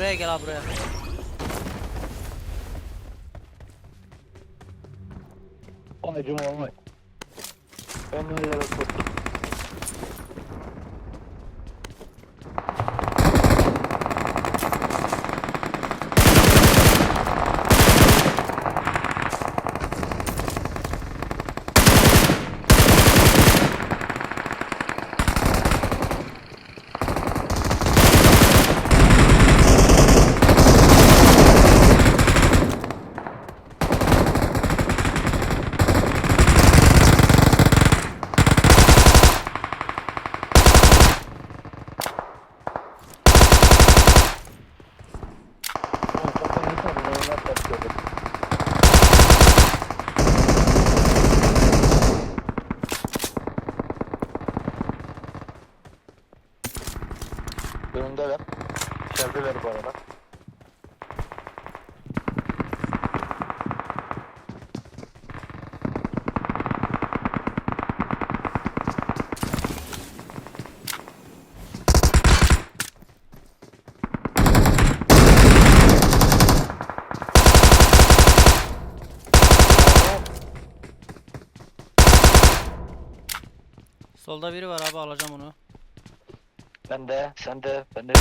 buraya gel abi buraya. Vay cuma vay. Onları yere Solda biri var abi alacağım onu. Ben de, sen de, ben de.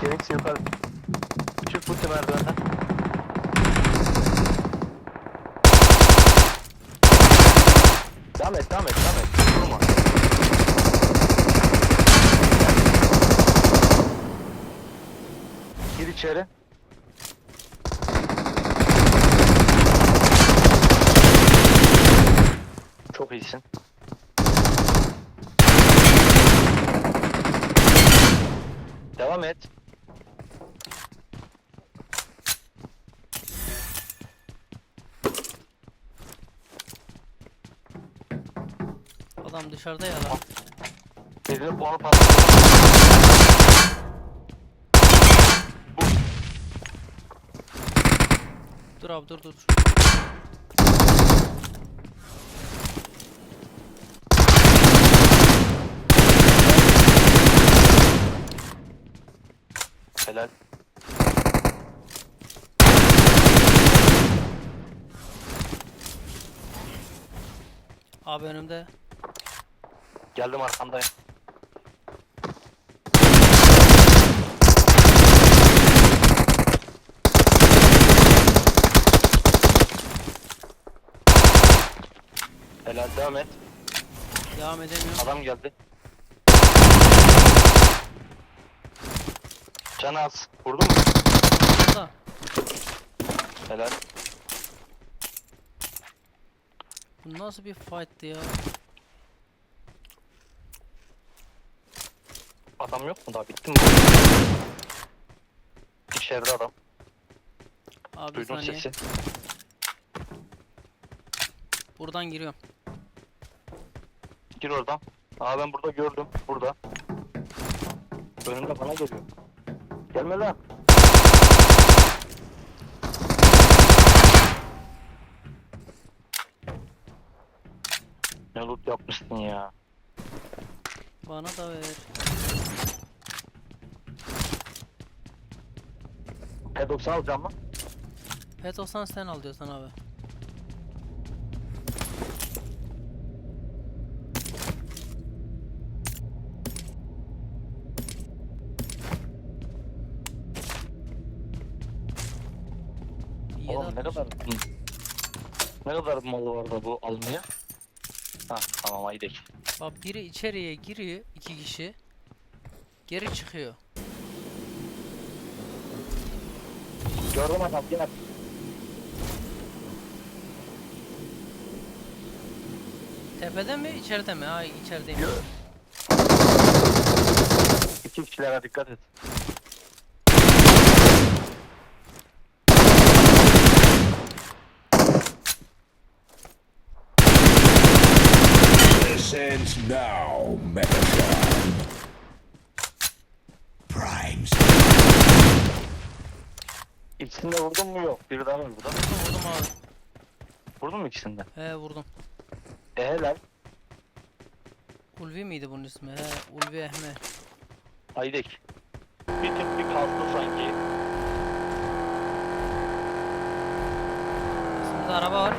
Kaç yukarı. Çık bu merdivenden. Devam et, devam et, devam et. Durma. Gir içeri. Çok iyisin. Devam et. Adam dışarıda ya lan. Birinin puanı patladı. Dur abi dur dur. Helal. Abi önümde. Geldim arkandayım. Helal devam et. Devam edemiyorum. Adam geldi. Can az. Vurdun mu? Da. Helal. Bu nasıl bir fight'tı ya? Adam yok mu daha? Bitti mi? İçeride adam. Abi Duydum saniye. sesi. Buradan giriyorum. Gir oradan. Aa ben burada gördüm. Burada. Önümde bana geliyor. Gelme lan. Ne loot yapmışsın ya. Bana da ver. P90 alacağım mı? Pet olsan sen al diyorsan abi. Oğlum ne atmış. kadar... Ne kadar malı var da bu almaya? Ha tamam haydi. Bak biri içeriye giriyor iki kişi. Geri çıkıyor. Gördüm adam yine. Tepede mi içeride mi? Ha içerideyim. İki kişilere dikkat et. Ends now, Megatron. Primes. İkisini de vurdun mu yok. Biri daha var burada. Vurdum vurdum abi. Vurdun mu ikisini de? He vurdum. E helal. Ulvi miydi bunun ismi? He Ulvi Ehme. Aydek. Bir tık bir kalktı sanki. Burada araba var.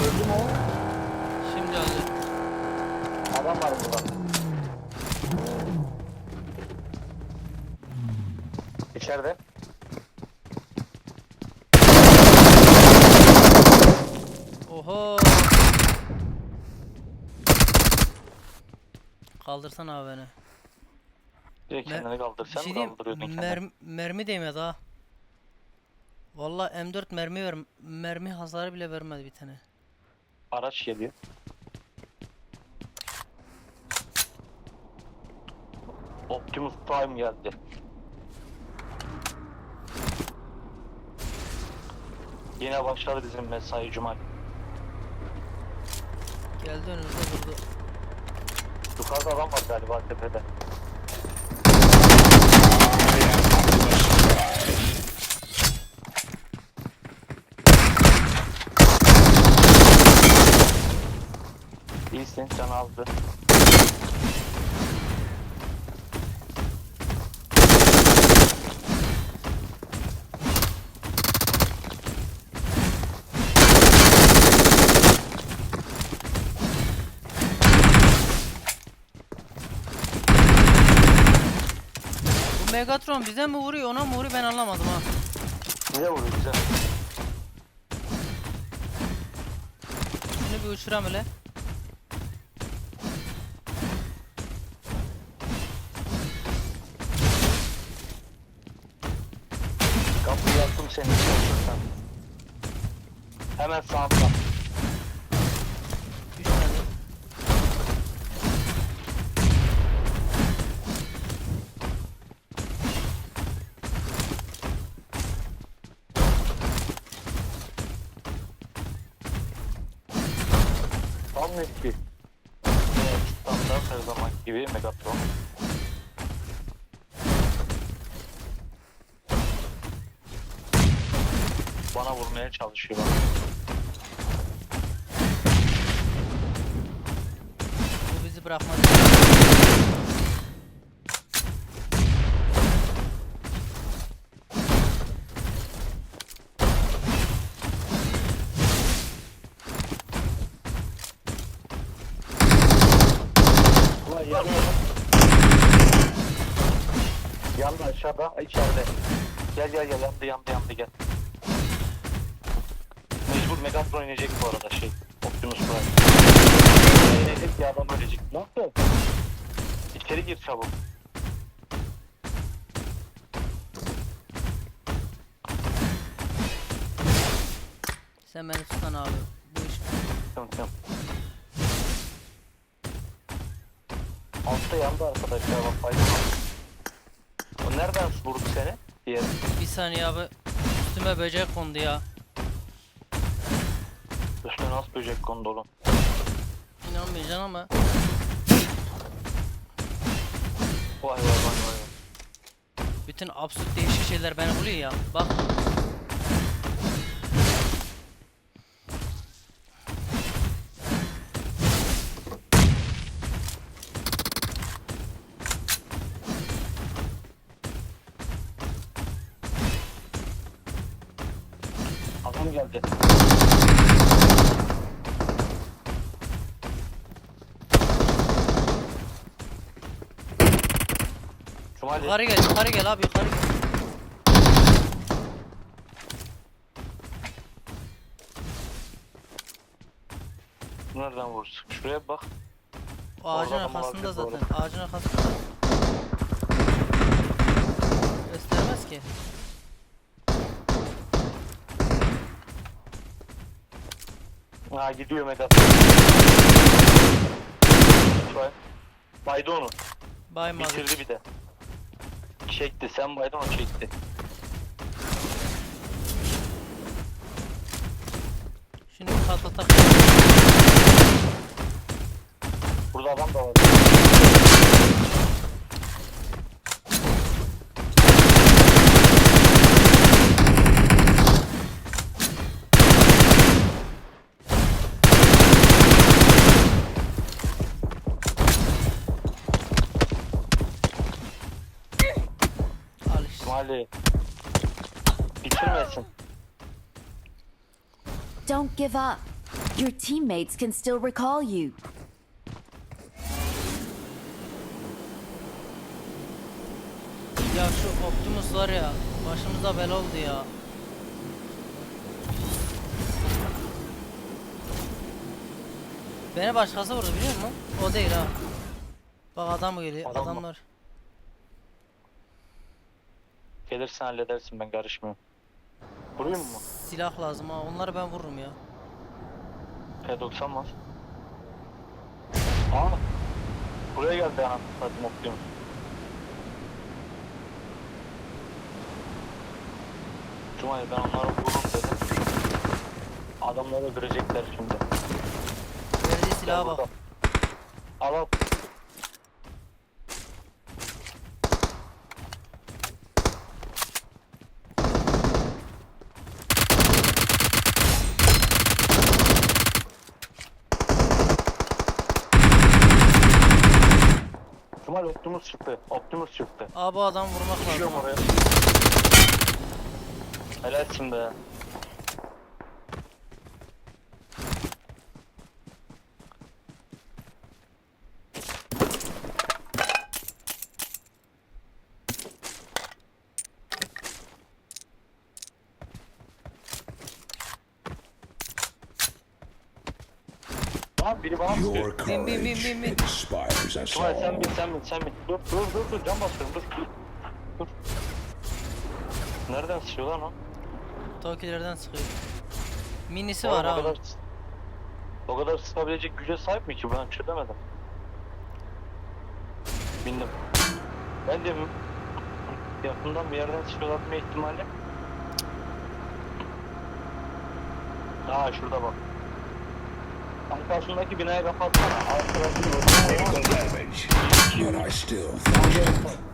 Öldü mü o? Şimdi öldü. Adam var burada. İçeride. Oho. Kaldırsan abi beni. Direkt Mer- kendini kaldır. Sen mi kaldırıyordun kendini? mermi, mermi değmedi ha. Valla M4 mermi ver, mermi hasarı bile vermedi bir tane. Araç geliyor. Optimus Prime geldi. Yine başladı bizim mesai Cumal. Geldi önümüze durdu. Yukarıda adam var galiba tepede. İyisin can aldı. Megatron bize mi vuruyor ona mı vuruyor ben anlamadım ha. Bize vuruyor bize. Şunu bir uçuram hele. Kapıyı yaktım seni çalışırsan. Hemen sağımda. Çalışıyor bak. Bu bizi bırakmadı. Ulan yanıyor. Yandı aşağıda, içeride. Gel gel gel yandı yandı yandı gel. İçeri gir çabuk. Sen beni tutsan abi. Bu iş Tamam tamam. Altta yandı arkadaşlar bak fayda var. O nereden vurdu seni? Diğer. bir saniye abi. Üstüme böcek kondu ya. Üstüne nasıl böcek kondu oğlum? İnanmayacaksın ama. Vay vay vay vay. Bütün absürt değişik şeyler beni buluyor ya. Bak. Cumali. Yukarı gel, yukarı gel abi, yukarı gel. Nereden vursun? Şuraya bak. O ağacın Orada adam arkasında zaten. Ağacın arkasında. Göstermez ki. Ha gidiyor Megatron. Vay. Baydı onu. Baymadı. Bitirdi bir de. Çekti. Sen baydın o çekti. Şimdi yukarı tak tak tak. Burada adam da var. Don't give up. Your teammates can still recall you. Ya şu Optimus var ya başımıza bela oldu ya. Beni başkası vurdu biliyor musun? O değil ha. Bak adam geliyor. Adam? Adamlar. Gelirsen halledersin ben karışmıyorum. Vurayım mı? Silah lazım ha. Onları ben vururum ya. P90 var. Aa. Buraya geldi ha. Hadi mutluyum. Cumali ben onları vururum dedim. Adamları görecekler şimdi. Verdiği silaha bak. Al al. Cemal Optimus çıktı. Çıktı. Abi adam vurmak lazım. Düşüyorum oraya. Helalsin be. Lan biri bana Your sıkıyor. Bin, bin, bin, courage bin, bin. inspires us Kemal sen all. bin sen bin sen bin. Dur dur dur dur cam basıyorum dur. Dur. Nereden sıkıyor lan o? Tokilerden sıkıyor. Minisi Oğlum, var o ha. kadar, o kadar sıkabilecek güce sahip mi ki ben çözemedim. Bindim. Ben de yakından bir yerden sıkıyorlatma ihtimali. Aa şurada bak. Arkasındaki binaya kapatsana.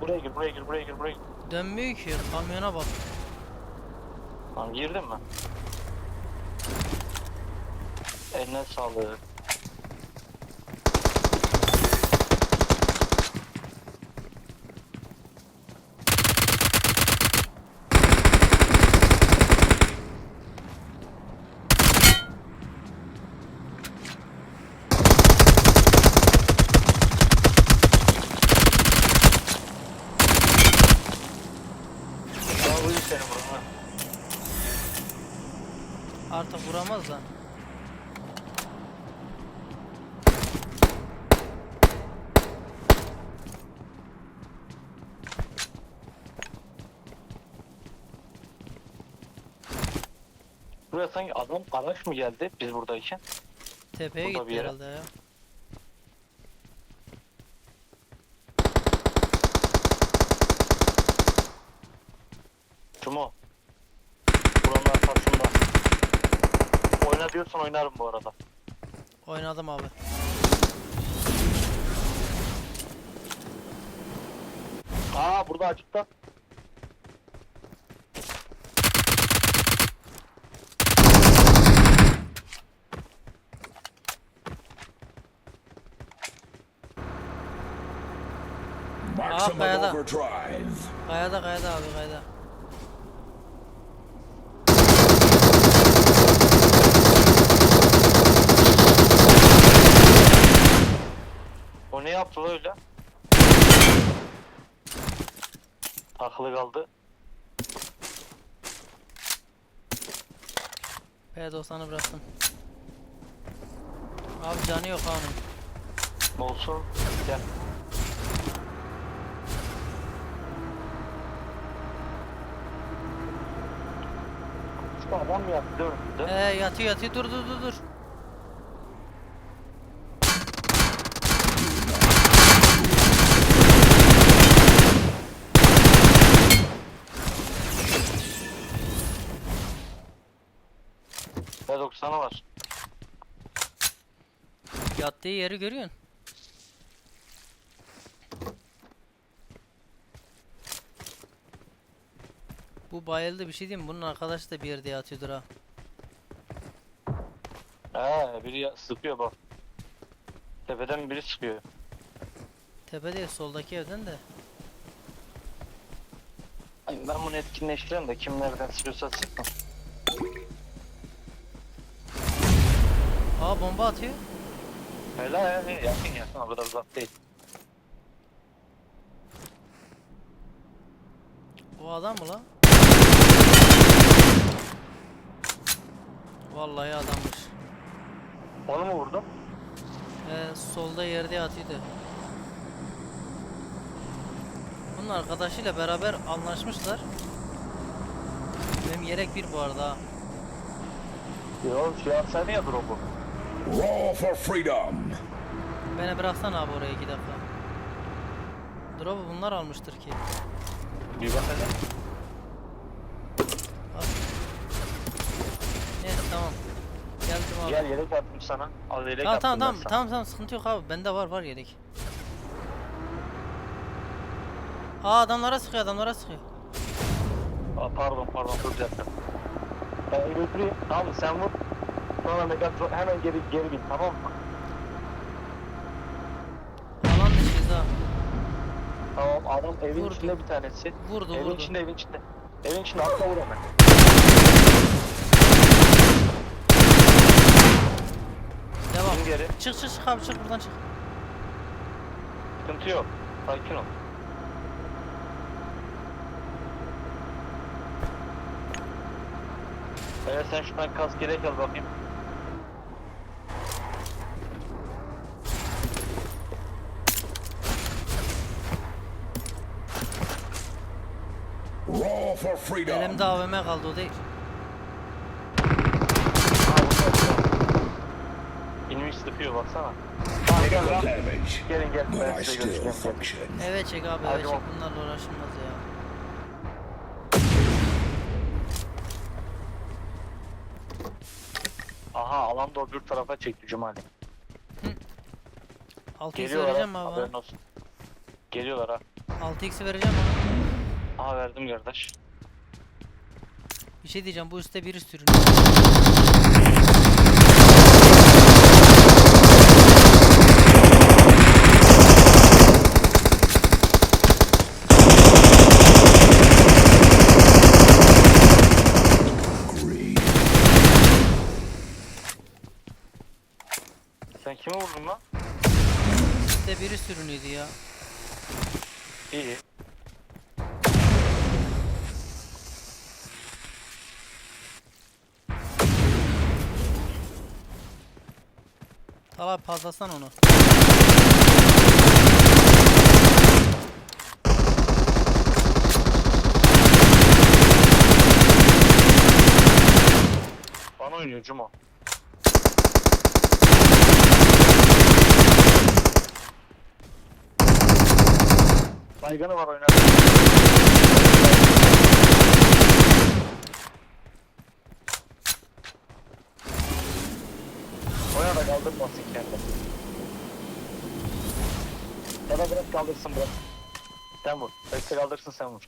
Buraya gir, buraya gir, buraya gir, buraya gir. Dönmüyor ki. Kamyona bak. Lan girdin mi? Eline sağlık. Daha buyur seni buraya. Artık vuramaz da. Buraya sanki adam araç mı geldi biz buradayken? Tepeye Burada gitti herhalde ya. Diyorsan oynarım bu arada. Oynadım abi. Aa burada açıkta. maximum kayada. overdrive. Kayada kayada abi kayada. O ne yaptı lan öyle? Takılı kaldı. P90'ı bıraktım. Abi canı yok onun. Olsun. Gel. Şu adam mi? Ee yatıyor yatıyor dur dur dur dur. B90'a var. Yattığı yeri görüyorsun. Bu bayıldı bir şey diyeyim mi? Bunun arkadaşı da bir yerde yatıyordur ha. He biri ya- sıkıyor bak. Tepeden biri sıkıyor. Tepe değil soldaki evden de. Ay, ben bunu etkinleştireyim de kim nereden sıkıyorsa sıksın. Aa bomba atıyor. Hele he he yakın yakın o kadar uzak değil. O adam mı lan? Vallahi adammış. Onu mu vurdum? Ee, solda yerde yatıyordu. Bunun arkadaşıyla beraber anlaşmışlar. Benim yelek bir bu arada ha. Yok şey atsaydı ya drop'u. Roar for freedom. Beni bıraksana abi oraya iki dakika. Drop'u bunlar almıştır ki. Bir bak hele. Neyse tamam. Geldim abi. Gel yelek attım sana. Al yelek Tamam attım tamam ben tamam sana. tamam tamam sıkıntı yok abi. Bende var var yelek. Aa adamlara sıkıyor adamlara sıkıyor. Aa, pardon pardon dur bir dakika. Ben götüreyim. Tamam sen vur. Sonra Megatron hemen geri geri bin tamam mı? Alan dışıyız ha. Tamam adam evin Vurdu. içinde bir tanesi. Vurdu evin vurdu. içinde evin içinde. Evin içinde atla vur hemen. Devam. Bin geri. Çık çık çık abi çık buradan çık. Sıkıntı yok. Sakin ol. Evet sen şuradan kas gerek al bakayım. Roar for freedom. Elimde AVM kaldı o değil. İnmiş sıkıyor baksana. Damage. Gelin gel But ben size function. Evet çek abi Hadi evet çek bak. bunlarla uğraşılmaz ya. Aha alan da öbür tarafa çekti Cumali. 6x Geliyorlar vereceğim ha. abi. Haberin olsun. Geliyorlar ha. 6x vereceğim abi. Aha verdim kardeş. Bir şey diyeceğim bu üstte biri sürünüyor. Sen kimi vurdun lan? Üstte biri sürünüyordu ya. İyi. Talap fazlasan onu. Bana oynuyor Cuma. Baygını var oynar. Oyna da kaldırmasın kendini. Ya da bırak kaldırsın bırak. Sen vur. Bekle kaldırsın sen vur.